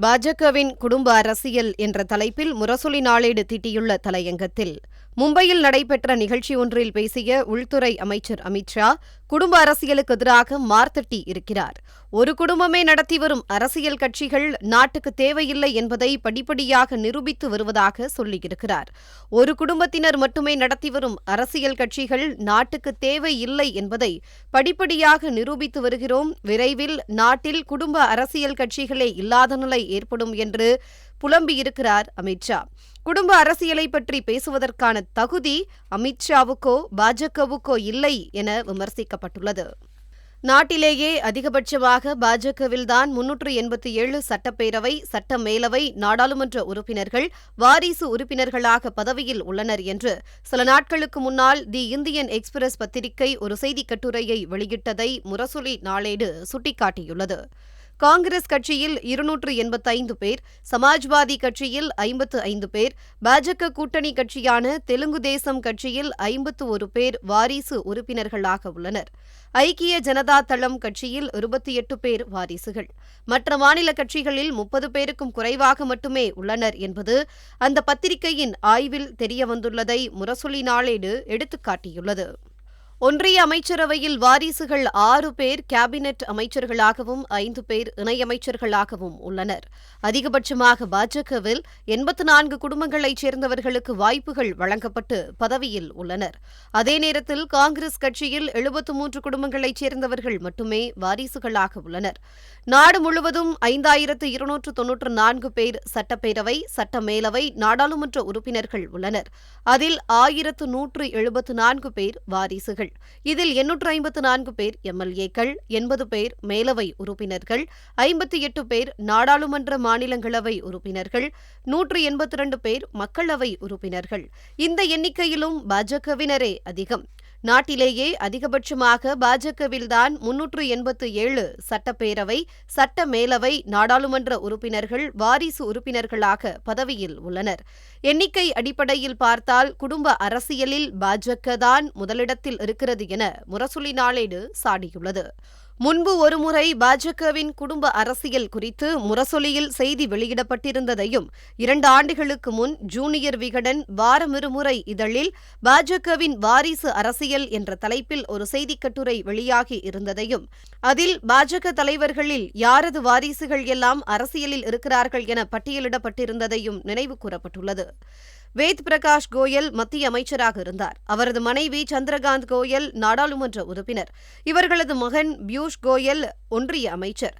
பாஜகவின் குடும்ப அரசியல் என்ற தலைப்பில் முரசொலி நாளேடு தீட்டியுள்ள தலையங்கத்தில் மும்பையில் நடைபெற்ற நிகழ்ச்சி ஒன்றில் பேசிய உள்துறை அமைச்சர் அமித்ஷா குடும்ப அரசியலுக்கு எதிராக மார்த்தட்டி இருக்கிறார். ஒரு குடும்பமே நடத்தி வரும் அரசியல் கட்சிகள் நாட்டுக்கு தேவையில்லை என்பதை படிப்படியாக நிரூபித்து வருவதாக சொல்லியிருக்கிறார். ஒரு குடும்பத்தினர் மட்டுமே நடத்தி வரும் அரசியல் கட்சிகள் நாட்டுக்கு தேவையில்லை என்பதை படிப்படியாக நிரூபித்து வருகிறோம். விரைவில் நாட்டில் குடும்ப அரசியல் கட்சிகளே இல்லாத நிலை ஏற்படும் என்று புலம்பியிருக்கிறார் அமித்ஷா குடும்ப அரசியலை பற்றி பேசுவதற்கான தகுதி அமித்ஷாவுக்கோ பாஜகவுக்கோ இல்லை என விமர்சிக்கப்பட்டுள்ளது. நாட்டிலேயே அதிகபட்சமாக பாஜகவில்தான் முன்னூற்று எண்பத்தி ஏழு சட்டப்பேரவை சட்ட மேலவை நாடாளுமன்ற உறுப்பினர்கள் வாரிசு உறுப்பினர்களாக பதவியில் உள்ளனர் என்று சில நாட்களுக்கு முன்னால் தி இந்தியன் எக்ஸ்பிரஸ் பத்திரிகை ஒரு செய்திக் கட்டுரையை வெளியிட்டதை முரசொலி நாளேடு சுட்டிக்காட்டியுள்ளது. காங்கிரஸ் கட்சியில் இருநூற்று எண்பத்தைந்து பேர் சமாஜ்வாதி கட்சியில் ஐம்பத்து ஐந்து பேர் பாஜக கூட்டணி கட்சியான தெலுங்கு தேசம் கட்சியில் ஐம்பத்து ஒரு பேர் வாரிசு உறுப்பினர்களாக உள்ளனர். ஐக்கிய ஜனதா தளம் கட்சியில் இருபத்தி எட்டு பேர் வாரிசுகள். மற்ற மாநில கட்சிகளில் முப்பது பேருக்கும் குறைவாக மட்டுமே உள்ளனர் என்பது அந்த பத்திரிகையின் ஆய்வில் தெரியவந்துள்ளதை முரசொலி நாளேடு எடுத்துக்காட்டியுள்ளது. ஒன்றிய அமைச்சரவையில் வாரிசுகள் ஆறு பேர் கேபினெட் அமைச்சர்களாகவும் ஐந்து பேர் இணையமைச்சர்களாகவும் உள்ளனர். அதிகபட்சமாக பாஜகவில் எண்பத்து நான்கு குடும்பங்களைச் சேர்ந்தவர்களுக்கு வாய்ப்புகள் வழங்கப்பட்டு பதவியில் உள்ளனர். அதே நேரத்தில் காங்கிரஸ் கட்சியில் எழுபத்து மூன்று குடும்பங்களைச் சேர்ந்தவர்கள் மட்டுமே வாரிசுகளாக உள்ளனர். நாடு முழுவதும் ஐந்தாயிரத்து இருநூற்று தொன்னூற்று நான்கு பேர் சட்டப்பேரவை சட்ட மேலவை நாடாளுமன்ற உறுப்பினர்கள் உள்ளனர். அதில் ஆயிரத்து நூற்று எழுபத்து நான்கு பேர் வாரிசுகள். இதில் எண்ணூற்று ஐம்பத்து நான்கு பேர் எம்எல்ஏக்கள் எண்பது பேர் மேலவை உறுப்பினர்கள் ஐம்பத்தி எட்டு பேர் நாடாளுமன்ற மாநிலங்களவை உறுப்பினர்கள் நூற்று எண்பத்தி இரண்டு பேர் மக்களவை உறுப்பினர்கள். இந்த எண்ணிக்கையிலும் பாஜகவினரே அதிகம். நாட்டிலேயே அதிகபட்சமாக பாஜகவில்தான் முன்னூற்று எண்பத்து ஏழு சட்டப்பேரவை சட்ட மேலவை நாடாளுமன்ற உறுப்பினர்கள் வாரிசு உறுப்பினர்களாக பதவியில் உள்ளனர். எண்ணிக்கை அடிப்படையில் பார்த்தால் குடும்ப அரசியலில் பாஜக தான் முதலிடத்தில் இருக்கிறது என முரசொலி நாளேடு சாடியுள்ளது. முன்பு ஒருமுறை பாஜகவின் குடும்ப அரசியல் குறித்து முரசொலியில் செய்தி வெளியிடப்பட்டிருந்ததையும் இரண்டு ஆண்டுகளுக்கு முன் ஜூனியர் விகடன் வாரமிருமுறை இதழில் பாஜகவின் வாரிசு அரசியல் என்ற தலைப்பில் ஒரு செய்திக் கட்டுரை வெளியாகி இருந்ததையும் அதில் பாஜக தலைவர்களில் யாரது வாரிசுகள் எல்லாம் அரசியலில் இருக்கிறார்கள் என பட்டியலிடப்பட்டிருந்ததையும் நினைவு கூறப்பட்டுள்ளது. வேத் பிரகாஷ் கோயல் மத்திய அமைச்சராக இருந்தார். அவரது மனைவி சந்திரகாந்த் கோயல் நாடாளுமன்ற உறுப்பினர். இவர்களது மகன் பியூஷ் கோயல் ஒன்றிய அமைச்சர்.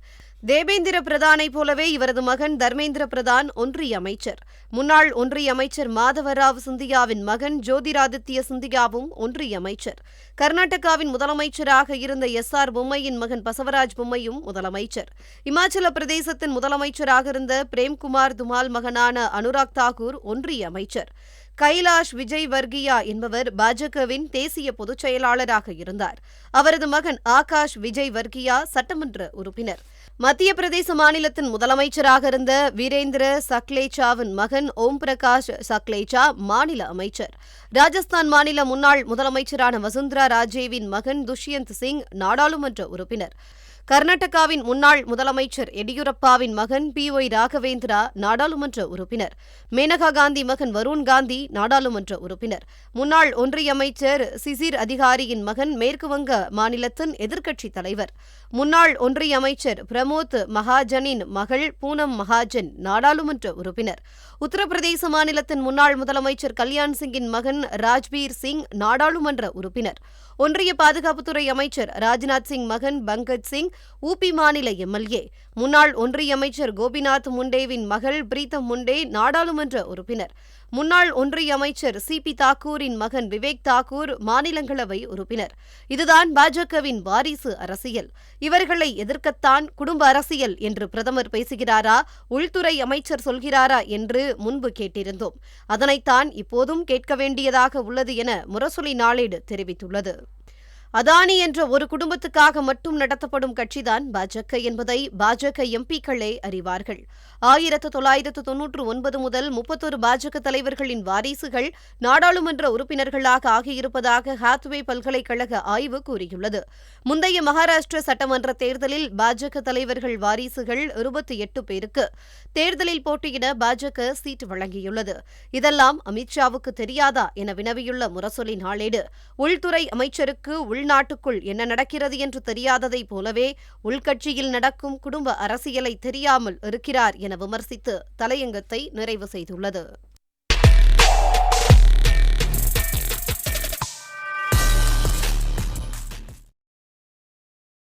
தேபேந்திர பிரதானை போலவே இவரது மகன் தர்மேந்திர பிரதான் ஒன்றிய அமைச்சர் முன்னாள் ஒன்றிய அமைச்சர் மாதவராவ் சிந்தியாவின் மகன் ஜோதிராதித்ய சிந்தியாவும் ஒன்றிய அமைச்சர் கர்நாடகாவின் முதலமைச்சராக இருந்த எஸ் ஆர் பொம்மையின் மகன் பசவராஜ் பொம்மையும் முதலமைச்சர். இமாச்சல பிரதேசத்தின் முதலமைச்சராக இருந்த பிரேம்குமார் துமால் மகனான அனுராக் தாகூர் ஒன்றிய அமைச்சர் கைலாஷ் விஜய் வர்கியா என்பவர் பாஜகவின் தேசிய பொதுச் செயலாளராக இருந்தார். அவரது மகன் ஆகாஷ் விஜய் வர்கியா சட்டமன்ற உறுப்பினர். மத்திய பிரதேச மாநிலத்தின் முதலமைச்சராக இருந்த வீரேந்திர சக்லேச்சாவின் மகன் ஓம் பிரகாஷ் சக்லேச்சா மாநில அமைச்சர். ராஜஸ்தான் மாநில முன்னாள் முதலமைச்சரான வசுந்தரா ராஜேவின் மகன் துஷ்யந்த் சிங் நாடாளுமன்ற உறுப்பினர். கர்நாடகாவின் முன்னாள் முதலமைச்சர் எடியூரப்பாவின் மகன் பி ஒய் ராகவேந்திரா நாடாளுமன்ற உறுப்பினர். மேனகா காந்தி மகன் வருண் காந்தி நாடாளுமன்ற உறுப்பினர். முன்னாள் ஒன்றிய அமைச்சர் சிசிர் அதிகாரியின் மகன் மேற்குவங்க மாநிலத்தின் எதிர்க்கட்சித் தலைவர். முன்னாள் ஒன்றிய அமைச்சர் பிரமோத் மகாஜனின் மகள் பூனம் மகாஜன் நாடாளுமன்ற உறுப்பினர். உத்தரப்பிரதேச மாநிலத்தின் முன்னாள் முதலமைச்சர் கல்யாண் சிங்கின் மகன் ராஜ்பீர் சிங் நாடாளுமன்ற உறுப்பினர். ஒன்றிய பாதுகாப்புத்துறை அமைச்சர் ராஜ்நாத் சிங் மகன் பங்கஜ் சிங் ஊபி மாநில எம்எல்ஏ. முன்னாள் ஒன்றிய அமைச்சர் கோபிநாத் முண்டேவின் மகள் பிரீத்தம் முண்டே நாடாளுமன்ற உறுப்பினர். முன்னாள் ஒன்றிய அமைச்சர் சி பி தாக்கூரின் மகன் விவேக் தாக்கூர் மாநிலங்களவை உறுப்பினர். இதுதான் பாஜகவின் வாரிசு அரசியல். இவர்களை எதிர்க்கத்தான் குடும்ப அரசியல் என்று பிரதமர் பேசுகிறாரா உள்துறை அமைச்சர் சொல்கிறாரா என்று முன்பு கேட்டிருந்தோம். அதனைத்தான் இப்போதும் கேட்க வேண்டியதாக உள்ளது என முரசொலி நாளேடு தெரிவித்துள்ளது. அதானி என்ற ஒரு குடும்பத்துக்காக மட்டும் நடத்தப்படும் கட்சிதான் பாஜக என்பதை பாஜக எம்பிக்களே அறிவார்கள். ஆயிரத்து தொள்ளாயிரத்து தொன்னூற்று ஒன்பது முதல் முப்பத்தொரு பாஜக தலைவர்களின் வாரிசுகள் நாடாளுமன்ற உறுப்பினர்களாக ஆகியிருப்பதாக ஹாத்வே பல்கலைக்கழக ஆய்வு கூறியுள்ளது. முந்தைய மகாராஷ்டிர சட்டமன்ற தேர்தலில் பாஜக தலைவர்கள் வாரிசுகள் இருபத்தி எட்டு பேருக்கு தேர்தலில் போட்டியிட பாஜக சீட் வழங்கியுள்ளது. இதெல்லாம் அமித்ஷாவுக்கு தெரியாதா என வினவியுள்ள முரசொலி நாளேடு. உள்துறை அமைச்சருக்கு உள்நாட்டுக்குள் என்ன நடக்கிறது என்று தெரியாததைப் போலவே உள்கட்சியில் நடக்கும் குடும்ப அரசியலை தெரியாமல் இருக்கிறார் என விமர்சித்து தலையங்கத்தை நிறைவு செய்துள்ளது.